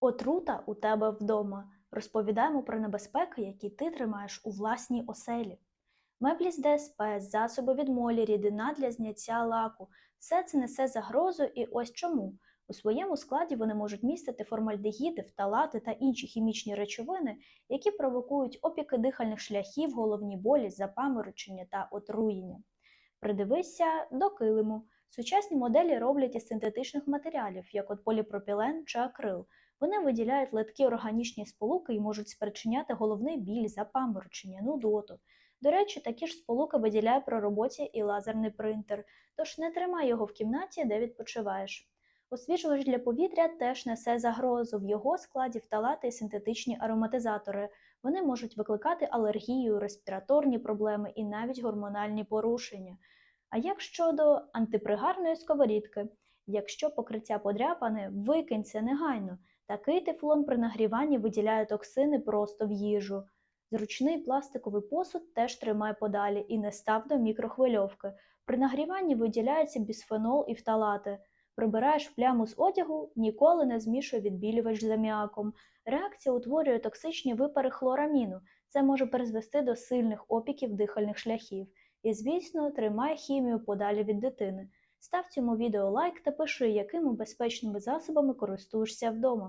Отрута у тебе вдома. Розповідаємо про небезпеки, які ти тримаєш у власній оселі. Меблі з ДСП, засоби від молі, рідина для зняття лаку все це несе загрозу, і ось чому. У своєму складі вони можуть містити формальдегіди, фталати та інші хімічні речовини, які провокують опіки дихальних шляхів, головні болі, запаморочення та отруєння. Придивися до килиму. Сучасні моделі роблять із синтетичних матеріалів, як от поліпропілен чи акрил. Вони виділяють литкі органічні сполуки і можуть спричиняти головний біль, запаморочення, нудоту. До речі, такі ж сполуки виділяє при роботі і лазерний принтер, тож не тримай його в кімнаті, де відпочиваєш. Освіжувач для повітря теж несе загрозу. В його складі фталати і синтетичні ароматизатори. Вони можуть викликати алергію, респіраторні проблеми і навіть гормональні порушення. А як щодо антипригарної сковорідки? Якщо покриття подряпане, викинь це негайно. Такий тефлон при нагріванні виділяє токсини просто в їжу. Зручний пластиковий посуд теж тримай подалі і не став до мікрохвильовки. При нагріванні виділяється бісфенол і фталати. Прибираєш пляму з одягу, ніколи не змішуй відбілювач з аміаком. Реакція утворює токсичні випари хлораміну. Це може призвести до сильних опіків дихальних шляхів. І, звісно, тримай хімію подалі від дитини. Став цьому відео лайк та пиши, якими безпечними засобами користуєшся вдома.